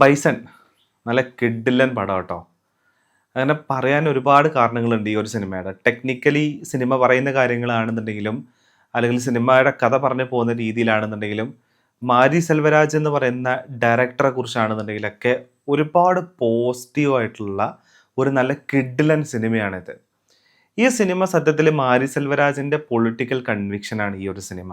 Bison. നല്ല കിഡിലൻ പടം കേട്ടോ. അങ്ങനെ പറയാൻ ഒരുപാട് കാരണങ്ങളുണ്ട് ഈ ഒരു സിനിമയുടെ. ടെക്നിക്കലി സിനിമ പറയുന്ന കാര്യങ്ങളാണെന്നുണ്ടെങ്കിലും അല്ലെങ്കിൽ സിനിമയുടെ കഥ പറഞ്ഞു പോകുന്ന രീതിയിലാണെന്നുണ്ടെങ്കിലും മാരി സെൽവരാജ് എന്ന് പറയുന്ന ഡയറക്ടറെ കുറിച്ചാണെന്നുണ്ടെങ്കിലൊക്കെ ഒരുപാട് പോസിറ്റീവായിട്ടുള്ള ഒരു നല്ല കിഡിലൻ സിനിമയാണിത്. ഈ സിനിമ സത്യത്തിൽ മാരി സെൽവരാജിന്റെ പൊളിറ്റിക്കൽ കൺവിക്ഷനാണ് ഈ ഒരു സിനിമ.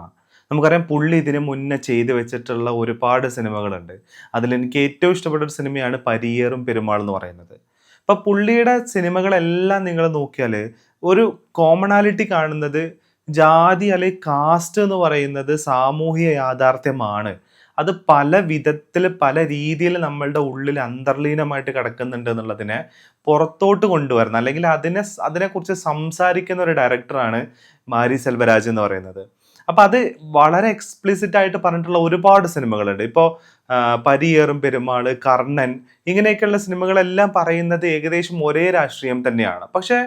നമുക്കറിയാം പുള്ളി ഇതിനു മുന്നേ ചെയ്തു വെച്ചിട്ടുള്ള ഒരുപാട് സിനിമകളുണ്ട്. അതിലെനിക്ക് ഏറ്റവും ഇഷ്ടപ്പെട്ട ഒരു സിനിമയാണ് പരിയേറും പെരുമാൾ എന്ന് പറയുന്നത്. അപ്പം പുള്ളിയുടെ സിനിമകളെല്ലാം നിങ്ങൾ നോക്കിയാൽ ഒരു കോമണാലിറ്റി കാണുന്നത് ജാതി അല്ലെങ്കിൽ കാസ്റ്റ് എന്ന് പറയുന്നത് സാമൂഹിക യാഥാർത്ഥ്യമാണ്. അത് പല വിധത്തിൽ പല രീതിയിൽ നമ്മളുടെ ഉള്ളിൽ അന്തർലീനമായിട്ട് കിടക്കുന്നുണ്ട് എന്നുള്ളതിനെ പുറത്തോട്ട് കൊണ്ടുവരുന്ന അല്ലെങ്കിൽ അതിനെ അതിനെക്കുറിച്ച് സംസാരിക്കുന്ന ഒരു ഡയറക്ടറാണ് മാരി സെൽവരാജ് എന്ന് പറയുന്നത്. അപ്പൊ അത് വളരെ എക്സ്പ്ലിസിറ്റ് ആയിട്ട് പറഞ്ഞിട്ടുള്ള ഒരുപാട് സിനിമകളുണ്ട്. ഇപ്പോൾ പരിയേറും പെരുമാൾ കർണൻ ഇങ്ങനെയൊക്കെയുള്ള സിനിമകളെല്ലാം പറയുന്നത് ഏകദേശം ഒരേ രാഷ്ട്രീയം തന്നെയാണ്. പക്ഷെ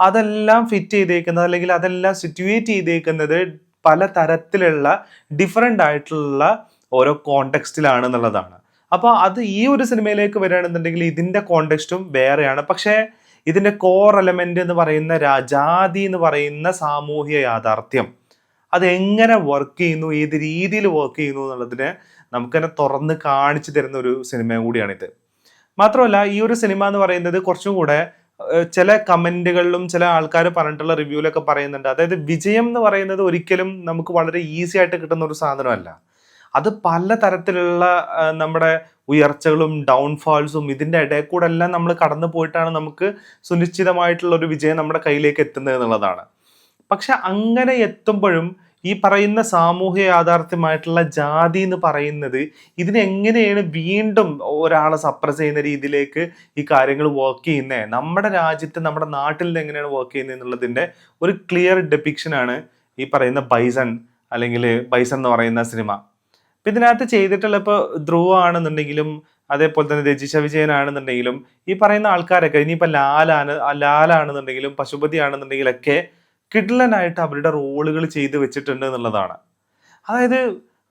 അതെല്ലാം ഫിറ്റ് ചെയ്തേക്കുന്നത് അല്ലെങ്കിൽ അതെല്ലാം സിറ്റുവേറ്റ് ചെയ്തേക്കുന്നത് പല തരത്തിലുള്ള ഡിഫറെന്റ് ആയിട്ടുള്ള ഓരോ കോണ്ടെക്സ്റ്റിലാണ് എന്നുള്ളതാണ്. അപ്പോൾ അത് ഈ ഒരു സിനിമയിലേക്ക് വരികയാണെന്നുണ്ടെങ്കിൽ ഇതിന്റെ കോണ്ടെക്സ്റ്റും വേറെയാണ്. പക്ഷേ ഇതിന്റെ കോർ എലമെന്റ് എന്ന് പറയുന്ന രാജാതി എന്ന് പറയുന്ന സാമൂഹിക യാഥാർത്ഥ്യം. അത് എങ്ങനെ വർക്ക് ചെയ്യുന്നു ഏത് രീതിയിൽ വർക്ക് ചെയ്യുന്നു എന്നുള്ളതിനെ നമുക്കെന്നെ തുറന്ന് കാണിച്ചു തരുന്ന ഒരു സിനിമ കൂടിയാണിത്. മാത്രമല്ല ഈ ഒരു സിനിമ എന്ന് പറയുന്നത് കുറച്ചും കൂടെ ചില കമന്റുകളിലും ചില ആൾക്കാർ പറഞ്ഞിട്ടുള്ള റിവ്യൂലൊക്കെ പറയുന്നുണ്ട്. അതായത് വിജയം എന്ന് പറയുന്നത് ഒരിക്കലും നമുക്ക് വളരെ ഈസി ആയിട്ട് കിട്ടുന്ന ഒരു സാധനമല്ല. അത് പല തരത്തിലുള്ള നമ്മുടെ ഉയർച്ചകളും ഡൗൺഫാൾസും ഇതിന്റെ ഇടയിൽ കൂടെ എല്ലാം നമ്മൾ കടന്നു പോയിട്ടാണ് നമുക്ക് സുനിശ്ചിതമായിട്ടുള്ള ഒരു വിജയം നമ്മുടെ കയ്യിലേക്ക് എത്തുന്നത് എന്നുള്ളതാണ്. പക്ഷെ അങ്ങനെ എത്തുമ്പോഴും ഈ പറയുന്ന സാമൂഹ്യ യാഥാർത്ഥ്യമായിട്ടുള്ള ജാതി എന്ന് പറയുന്നത് ഇതിനെങ്ങനെയാണ് വീണ്ടും ഒരാളെ സപ്രസ് ചെയ്യുന്ന രീതിയിലേക്ക് ഈ കാര്യങ്ങൾ വർക്ക് ചെയ്യുന്നത് നമ്മുടെ രാജ്യത്ത് നമ്മുടെ നാട്ടിൽ എങ്ങനെയാണ് വർക്ക് ചെയ്യുന്നത് എന്നുള്ളതിന്റെ ഒരു ക്ലിയർ ഡെപ്പിക്ഷനാണ് ഈ പറയുന്ന ബൈസൺ അല്ലെങ്കിൽ ബൈസൺ എന്ന് പറയുന്ന സിനിമ അപ്പം ഇതിനകത്ത് ചെയ്തിട്ടുള്ള ഇപ്പോൾ ധ്രുവ ആണെന്നുണ്ടെങ്കിലും അതേപോലെ തന്നെ രജിഷ വിജയനാണെന്നുണ്ടെങ്കിലും ഈ പറയുന്ന ആൾക്കാരൊക്കെ ഇനിയിപ്പോൾ ലാലാണ് ലാലാണെന്നുണ്ടെങ്കിലും പശുപതി ആണെന്നുണ്ടെങ്കിലൊക്കെ കിഡ്ലനായിട്ട് അവരുടെ റോളുകൾ ചെയ്ത് വെച്ചിട്ടുണ്ട് എന്നുള്ളതാണ്. അതായത്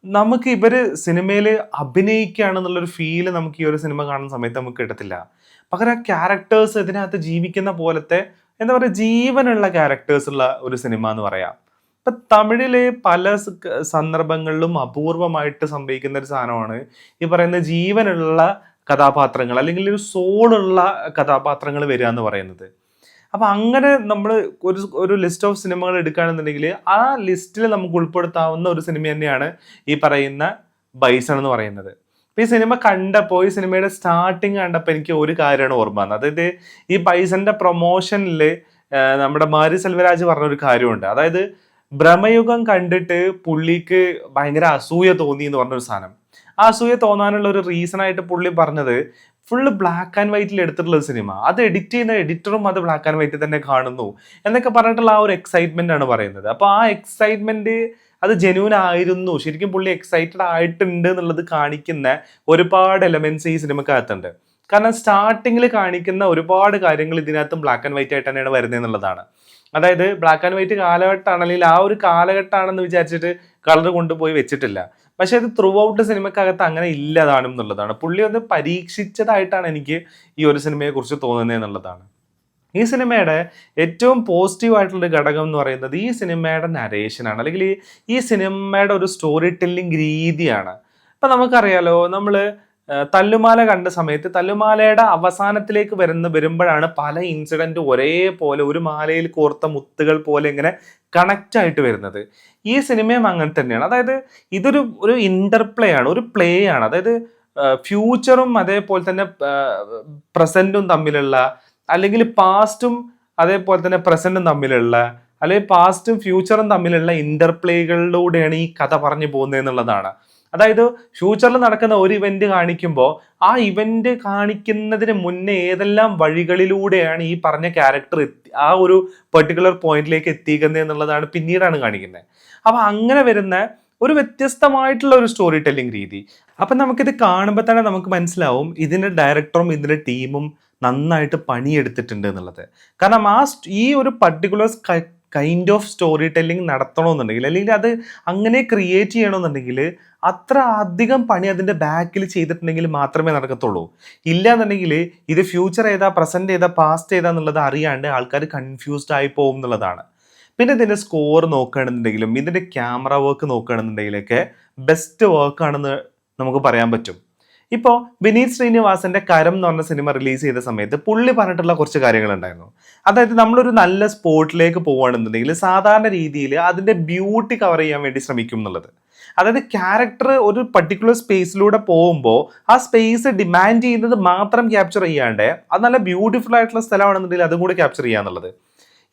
നമുക്ക് ഇവർ സിനിമയിൽ അഭിനയിക്കുകയാണെന്നുള്ളൊരു ഫീൽ നമുക്ക് ഈ ഒരു സിനിമ കാണുന്ന സമയത്ത് നമുക്ക് കിട്ടത്തില്ല. പകരം ആ ക്യാരക്ടേഴ്സ് ഇതിനകത്ത് ജീവിക്കുന്ന പോലത്തെ എന്താ പറയുക ജീവനുള്ള ക്യാരക്ടേഴ്സ് ഉള്ള ഒരു സിനിമ എന്ന് പറയാം. ഇപ്പൊ തമിഴിലെ പല സന്ദർഭങ്ങളിലും അപൂർവമായിട്ട് സംഭവിക്കുന്ന ഒരു സാധനമാണ് ഈ പറയുന്ന ജീവനുള്ള കഥാപാത്രങ്ങൾ അല്ലെങ്കിൽ ഒരു സോളുള്ള കഥാപാത്രങ്ങൾ വരിക എന്ന് പറയുന്നത്. അപ്പൊ അങ്ങനെ നമ്മൾ ഒരു ഒരു ലിസ്റ്റ് ഓഫ് സിനിമകൾ എടുക്കുകയാണെന്നുണ്ടെങ്കിൽ ആ ലിസ്റ്റിൽ നമുക്ക് ഉൾപ്പെടുത്താവുന്ന ഒരു സിനിമ തന്നെയാണ് ഈ പറയുന്ന ബൈസൺ എന്ന് പറയുന്നത്. ഈ സിനിമ കണ്ടപ്പോൾ ഈ സിനിമയുടെ സ്റ്റാർട്ടിങ് കണ്ടപ്പോൾ എനിക്ക് ഒരു കാര്യമാണ് ഓർമ്മ വന്നത്. അതായത് ഈ ബൈസന്റെ പ്രൊമോഷനിൽ നമ്മുടെ മാരി സെൽവരാജ് പറഞ്ഞ പറഞ്ഞൊരു കാര്യമുണ്ട്. അതായത് ഭ്രമയുഗം കണ്ടിട്ട് പുള്ളിക്ക് ഭയങ്കര അസൂയ തോന്നി എന്ന് പറഞ്ഞൊരു സാധനം. ആ അസൂയ തോന്നാനുള്ള ഒരു റീസൺ ആയിട്ട് പുള്ളി പറഞ്ഞത് ഫുള്ള് ബ്ലാക്ക് ആൻഡ് വൈറ്റിൽ എടുത്തിട്ടുള്ള സിനിമ അത് എഡിറ്റ് ചെയ്യുന്ന എഡിറ്ററും അത് ബ്ലാക്ക് ആൻഡ് വൈറ്റിൽ തന്നെ കാണുന്നു എന്നൊക്കെ പറഞ്ഞിട്ടുള്ള ആ ഒരു എക്സൈറ്റ്മെന്റ് ആണ് പറയുന്നത്. അപ്പോൾ ആ എക്സൈറ്റ്മെന്റ് അത് ജെന്യൂൻ ആയിരുന്നു. ശരിക്കും പുള്ളി എക്സൈറ്റഡ് ആയിട്ടുണ്ട് എന്നുള്ളത് കാണിക്കുന്ന ഒരുപാട് എലമെന്റ്സ് ഈ സിനിമക്കകത്തുണ്ട് കാരണം സ്റ്റാർട്ടിങ്ങിൽ കാണിക്കുന്ന ഒരുപാട് കാര്യങ്ങൾ ഇതിനകത്തും ബ്ലാക്ക് ആൻഡ് വൈറ്റ് ആയിട്ട് തന്നെയാണ് വരുന്നത് എന്നുള്ളതാണ്. അതായത് ബ്ലാക്ക് ആൻഡ് വൈറ്റ് കാലഘട്ടമാണ് അല്ലെങ്കിൽ ആ ഒരു കാലഘട്ടമാണെന്ന് വിചാരിച്ചിട്ട് കളർ കൊണ്ടുപോയി വെച്ചിട്ടില്ല. പക്ഷെ അത് ത്രൂ ഔട്ട് സിനിമക്കകത്ത് അങ്ങനെ ഇല്ലതാണ് എന്നുള്ളതാണ്. പുള്ളി ഒന്ന് പരീക്ഷിച്ചതായിട്ടാണ് എനിക്ക് ഈ ഒരു സിനിമയെ കുറിച്ച് തോന്നുന്നത് എന്നുള്ളതാണ്. ഈ സിനിമയുടെ ഏറ്റവും പോസിറ്റീവ് ആയിട്ടുള്ള ഘടകം എന്ന് പറയുന്നത് ഈ സിനിമയുടെ നരേഷനാണ് അല്ലെങ്കിൽ ഈ സിനിമയുടെ ഒരു സ്റ്റോറി ടെല്ലിംഗ് രീതിയാണ്. ഇപ്പം നമുക്കറിയാലോ നമ്മൾ തല്ലുമാല കണ്ട സമയത്ത് തല്ലുമാലയുടെ അവസാനത്തിലേക്ക് വരുന്ന വരുമ്പോഴാണ് പല ഇൻസിഡന്റ് ഒരേപോലെ ഒരു മാലയിൽ കോർത്ത മുത്തുകൾ പോലെ ഇങ്ങനെ കണക്റ്റ് ആയിട്ട് വരുന്നത്. ഈ സിനിമയും അങ്ങനെ തന്നെയാണ്. അതായത് ഇതൊരു ഒരു ഇന്റർപ്ലേ ആണ് ഒരു പ്ലേ ആണ്. അതായത് ഫ്യൂച്ചറും അതേപോലെ തന്നെ പ്രസന്റും തമ്മിലുള്ള അല്ലെങ്കിൽ പാസ്റ്റും അതേപോലെ തന്നെ പ്രസന്റും തമ്മിലുള്ള അല്ലെങ്കിൽ പാസ്റ്റും ഫ്യൂച്ചറും തമ്മിലുള്ള ഇന്റർപ്ലേകളിലൂടെയാണ് ഈ കഥ പറഞ്ഞു പോകുന്നത് എന്നുള്ളതാണ്. അതായത് ഫ്യൂച്ചറിൽ നടക്കുന്ന ഒരു ഇവന്റ് കാണിക്കുമ്പോൾ ആ ഇവന്റ് കാണിക്കുന്നതിന് മുന്നേ ഏതെല്ലാം വഴികളിലൂടെയാണ് ഈ പറഞ്ഞ ക്യാരക്ടർ എത്തി ആ ഒരു പെർട്ടിക്കുലർ പോയിന്റിലേക്ക് എത്തിക്കുന്നത് എന്നുള്ളതാണ് പിന്നീടാണ് കാണിക്കുന്നത്. അപ്പൊ അങ്ങനെ വരുന്ന ഒരു വ്യത്യസ്തമായിട്ടുള്ള ഒരു സ്റ്റോറി ടെല്ലിംഗ് രീതി. അപ്പം നമുക്കിത് കാണുമ്പോൾ തന്നെ നമുക്ക് മനസ്സിലാവും ഇതിന്റെ ഡയറക്ടറും ഇതിന്റെ ടീമും നന്നായിട്ട് പണിയെടുത്തിട്ടുണ്ട് എന്നുള്ളത്. കാരണം ആ ഈ ഒരു particular kind of story telling നടത്തണമെന്നുണ്ടെങ്കിൽ അല്ലെങ്കിൽ അത് അങ്ങനെ ക്രിയേറ്റ് ചെയ്യണമെന്നുണ്ടെങ്കിൽ അത്ര അധികം പണി അതിന്റെ ബാക്കിൽ ചെയ്തിട്ടുണ്ടെങ്കിൽ മാത്രമേ നടക്കത്തുള്ളൂ. ഇല്ല എന്നുണ്ടെങ്കിൽ ഇത് ഫ്യൂച്ചർ ഏതാ പ്രസന്റ് ഏതാ പാസ്റ്റ് ഏതാ എന്നുള്ളത് അറിയാണ്ട് ആൾക്കാർ കൺഫ്യൂസ്ഡ് ആയി പോകും എന്നുള്ളതാണ്. പിന്നെ ഇതിന്റെ സ്കോർ നോക്കുകയാണെന്നുണ്ടെങ്കിലും ഇതിന്റെ ക്യാമറ വർക്ക് നോക്കുകയാണെന്നുണ്ടെങ്കിലൊക്കെ ബെസ്റ്റ് വർക്കാണെന്ന് നമുക്ക് പറയാൻ പറ്റും. ഇപ്പോൾ വിനീത് ശ്രീനിവാസന്റെ കരം എന്ന് പറഞ്ഞ സിനിമ റിലീസ് ചെയ്ത സമയത്ത് പുള്ളി പറഞ്ഞിട്ടുള്ള കുറച്ച് കാര്യങ്ങളുണ്ടായിരുന്നു. അതായത് നമ്മളൊരു നല്ല സ്പോട്ടിലേക്ക് പോവുകയാണെന്നുണ്ടെങ്കിൽ സാധാരണ രീതിയിൽ അതിന്റെ ബ്യൂട്ടി കവർ ചെയ്യാൻ വേണ്ടി ശ്രമിക്കും എന്നുള്ളത്. അതായത് ക്യാരക്ടർ ഒരു പർട്ടിക്കുലർ സ്പേസിലൂടെ പോകുമ്പോൾ ആ സ്പേസ് ഡിമാൻഡ് ചെയ്യുന്നത് മാത്രം ക്യാപ്ചർ ചെയ്യാണ്ട് അത് നല്ല ബ്യൂട്ടിഫുൾ ആയിട്ടുള്ള സ്ഥലമാണെന്നുണ്ടെങ്കിൽ അതും കൂടി ക്യാപ്ചർ ചെയ്യാന്നുള്ളത്.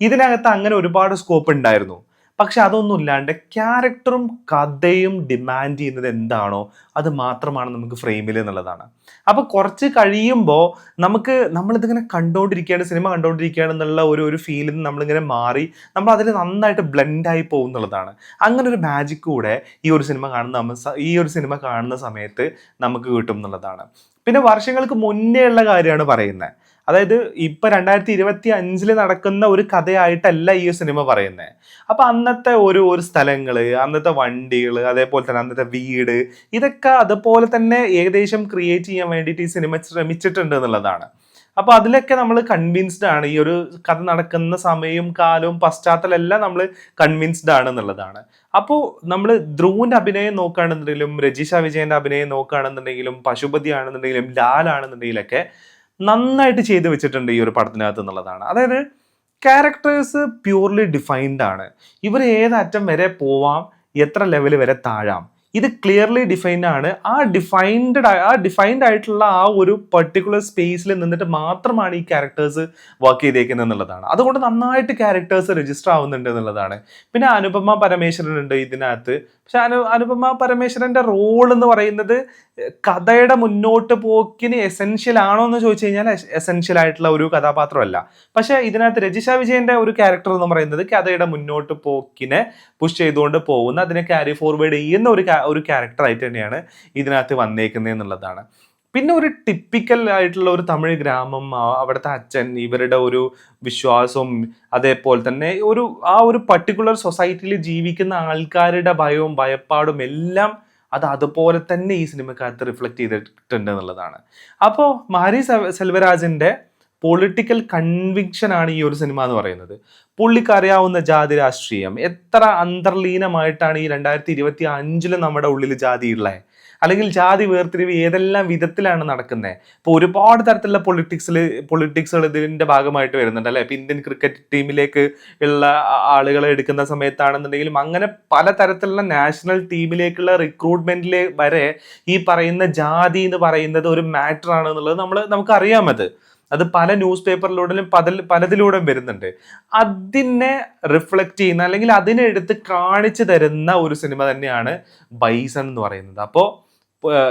ഇതിനകത്ത് അങ്ങനെ ഒരുപാട് സ്കോപ്പ് ഉണ്ടായിരുന്നു. പക്ഷെ അതൊന്നും ഇല്ലാണ്ട് ക്യാരക്ടറും കഥയും ഡിമാൻഡ് ചെയ്യുന്നത് എന്താണോ അത് മാത്രമാണ് നമുക്ക് ഫ്രെയിമിൽ എന്നുള്ളതാണ്. അപ്പോൾ കുറച്ച് കഴിയുമ്പോൾ നമുക്ക് നമ്മളിതിങ്ങനെ കണ്ടുകൊണ്ടിരിക്കുകയാണ് സിനിമ കണ്ടുകൊണ്ടിരിക്കുകയാണ് എന്നുള്ള ഒരു ഒരു ഫീലിൽ നിന്ന് നമ്മളിങ്ങനെ മാറി നമ്മൾ അതിൽ നന്നായിട്ട് ബ്ലെൻഡായി പോകും എന്നുള്ളതാണ്. അങ്ങനെ ഒരു മാജിക് കൂടെ ഈ ഒരു സിനിമ കാണുന്ന ഈ ഒരു സിനിമ കാണുന്ന സമയത്ത് നമുക്ക് കിട്ടും എന്നുള്ളതാണ്. പിന്നെ വർഷങ്ങൾക്ക് മുന്നേ ഉള്ള കാര്യമാണ് പറയുന്നത്. അതായത് ഇപ്പൊ രണ്ടായിരത്തി ഇരുപത്തി അഞ്ചിൽ നടക്കുന്ന ഒരു കഥയായിട്ടല്ല ഈ സിനിമ പറയുന്നത് അപ്പൊ അന്നത്തെ ഒരു ഒരു സ്ഥലങ്ങൾ അന്നത്തെ വണ്ടികൾ അതേപോലെ തന്നെ അന്നത്തെ വീട് ഇതൊക്കെ അതുപോലെ തന്നെ ഏകദേശം ക്രിയേറ്റ് ചെയ്യാൻ വേണ്ടിയിട്ട് ഈ സിനിമ ശ്രമിച്ചിട്ടുണ്ട് എന്നുള്ളതാണ്. അപ്പൊ അതിലൊക്കെ നമ്മൾ കൺവിൻസ്ഡ് ആണ്. ഈ ഒരു കഥ നടക്കുന്ന സമയവും കാലവും പശ്ചാത്തലം എല്ലാം നമ്മൾ കൺവിൻസ്ഡ് ആണ് എന്നുള്ളതാണ്. അപ്പോൾ നമ്മൾ ധ്രുവിന്റെ അഭിനയം നോക്കുകയാണെന്നുണ്ടെങ്കിലും രജിഷ വിജയന്റെ അഭിനയം നോക്കുകയാണെന്നുണ്ടെങ്കിലും പശുപതി ആണെന്നുണ്ടെങ്കിലും ലാൽ ആണെന്നുണ്ടെങ്കിലൊക്കെ നന്നായിട്ട് ചെയ്തു വെച്ചിട്ടുണ്ട് ഈ ഒരു പടത്തിനകത്ത് എന്നുള്ളതാണ്. അതായത് ക്യാരക്ടേഴ്സ് പ്യൂർലി ഡിഫൈൻഡ് ആണ്. ഇവർ ഏതറ്റം വരെ പോവാം എത്ര ലെവൽ വരെ താഴാം ഇത് ക്ലിയർലി ഡിഫൈൻഡ് ആണ്. ആ ഡിഫൈൻഡ് ആ ഡിഫൈൻഡ് ആയിട്ടുള്ള ആ ഒരു പെർട്ടിക്കുലർ സ്പേസിൽ നിന്നിട്ട് മാത്രമാണ് ഈ ക്യാരക്ടേഴ്സ് വർക്ക് ചെയ്തേക്കുന്നത് എന്നുള്ളതാണ്. അതുകൊണ്ട് നന്നായിട്ട് ക്യാരക്ടേഴ്സ് രജിസ്റ്റർ ആവുന്നുണ്ട് എന്നുള്ളതാണ്. പിന്നെ അനുപമ പരമേശ്വരൻ ഉണ്ട് ഇതിനകത്ത്. പക്ഷെ അനു അനുപമ പരമേശ്വരന്റെ റോൾ എന്ന് പറയുന്നത് കഥയുടെ മുന്നോട്ട് പോക്കിന് എസെൻഷ്യൽ ആണോ എന്ന് ചോദിച്ചു കഴിഞ്ഞാൽ എസെൻഷ്യൽ ആയിട്ടുള്ള ഒരു കഥാപാത്രമല്ല. പക്ഷെ ഇതിനകത്ത് രജിഷ വിജയന്റെ ഒരു ക്യാരക്ടർ എന്ന് പറയുന്നത് കഥയുടെ മുന്നോട്ട് പോക്കിനെ പുഷ് ചെയ്തുകൊണ്ട് പോകുന്ന അതിനെ ക്യാരി ഫോർവേഡ് ചെയ്യുന്ന ഒരു ഒരു ക്യാരക്ടർ ആയിട്ട് തന്നെയാണ് ഇതിനകത്ത് വന്നേക്കുന്നത് എന്നുള്ളതാണ്. പിന്നെ ഒരു ടിപ്പിക്കൽ ആയിട്ടുള്ള ഒരു തമിഴ് ഗ്രാമം അവിടുത്തെ അച്ഛൻ ഇവരുടെ ഒരു വിശ്വാസവും അതേപോലെ തന്നെ ഒരു ആ ഒരു പർട്ടിക്കുലർ സൊസൈറ്റിയിൽ ജീവിക്കുന്ന ആൾക്കാരുടെ ഭയവും ഭയപ്പാടും എല്ലാം അത് അതുപോലെ തന്നെ ഈ സിനിമക്കകത്ത് റിഫ്ലക്ട് ചെയ്തിട്ടുണ്ട് എന്നുള്ളതാണ് അപ്പോൾ മാരി സെൽവരാജിന്റെ പൊളിറ്റിക്കൽ കൺവിക്ഷൻ ആണ് ഈ ഒരു സിനിമ എന്ന് പറയുന്നത്. പുള്ളിക്ക് അറിയാവുന്ന ജാതി രാഷ്ട്രീയം. എത്ര അന്തർലീനമായിട്ടാണ് ഈ രണ്ടായിരത്തി ഇരുപത്തി അഞ്ചിൽ നമ്മുടെ ഉള്ളിൽ ജാതി ഉള്ളത് അല്ലെങ്കിൽ ജാതി വേർതിരിവ് ഏതെല്ലാം വിധത്തിലാണ് നടക്കുന്നത് ഇപ്പോൾ ഒരുപാട് തരത്തിലുള്ള പൊളിറ്റിക്സിൽ പൊളിറ്റിക്സുകൾ ഇതിന്റെ ഭാഗമായിട്ട് വരുന്നുണ്ട് അല്ലേ? ഇപ്പം ഇന്ത്യൻ ക്രിക്കറ്റ് ടീമിലേക്ക് ഉള്ള ആളുകളെ എടുക്കുന്ന സമയത്താണെന്നുണ്ടെങ്കിലും അങ്ങനെ പല തരത്തിലുള്ള നാഷണൽ ടീമിലേക്കുള്ള റിക്രൂട്ട്മെന്റിലെ വരെ ഈ പറയുന്ന ജാതി എന്ന് പറയുന്നത് ഒരു മാറ്റർ ആണ് എന്നുള്ളത് നമ്മൾ നമുക്കറിയാം അത് അത് പല ന്യൂസ് പേപ്പറിലൂടെയും പതിൽ പലതിലൂടെയും വരുന്നുണ്ട്. അതിനെ റിഫ്ലക്റ്റ് ചെയ്യുന്ന അല്ലെങ്കിൽ അതിനെ എടുത്ത് കാണിച്ചു തരുന്ന ഒരു സിനിമ തന്നെയാണ് ബൈസൺ എന്ന് പറയുന്നത്. അപ്പോൾ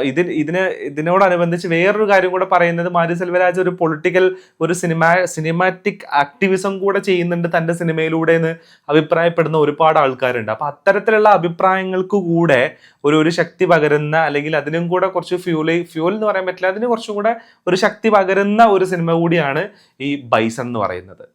ഇതിൽ ഇതിന് ഇതിനോടനുബന്ധിച്ച് വേറൊരു കാര്യം കൂടെ പറയുന്നത് മാരി സെൽവരാജ് ഒരു പൊളിറ്റിക്കൽ ഒരു സിനിമ സിനിമാറ്റിക് ആക്ടിവിസം കൂടെ ചെയ്യുന്നുണ്ട് തന്റെ സിനിമയിലൂടെ എന്ന് അഭിപ്രായപ്പെടുന്ന ഒരുപാട് ആൾക്കാരുണ്ട്. അപ്പം അത്തരത്തിലുള്ള അഭിപ്രായങ്ങൾക്ക് കൂടെ ഒരു ഒരു ശക്തി പകരുന്ന അല്ലെങ്കിൽ അതിനും കൂടെ കുറച്ച് ഫ്യൂൽ ഫ്യൂൽ എന്ന് പറയാൻ പറ്റില്ല അതിന് കുറച്ചും കൂടെ ഒരു ശക്തി പകരുന്ന ഒരു സിനിമ കൂടിയാണ് ഈ ബൈസൺ എന്ന് പറയുന്നത്.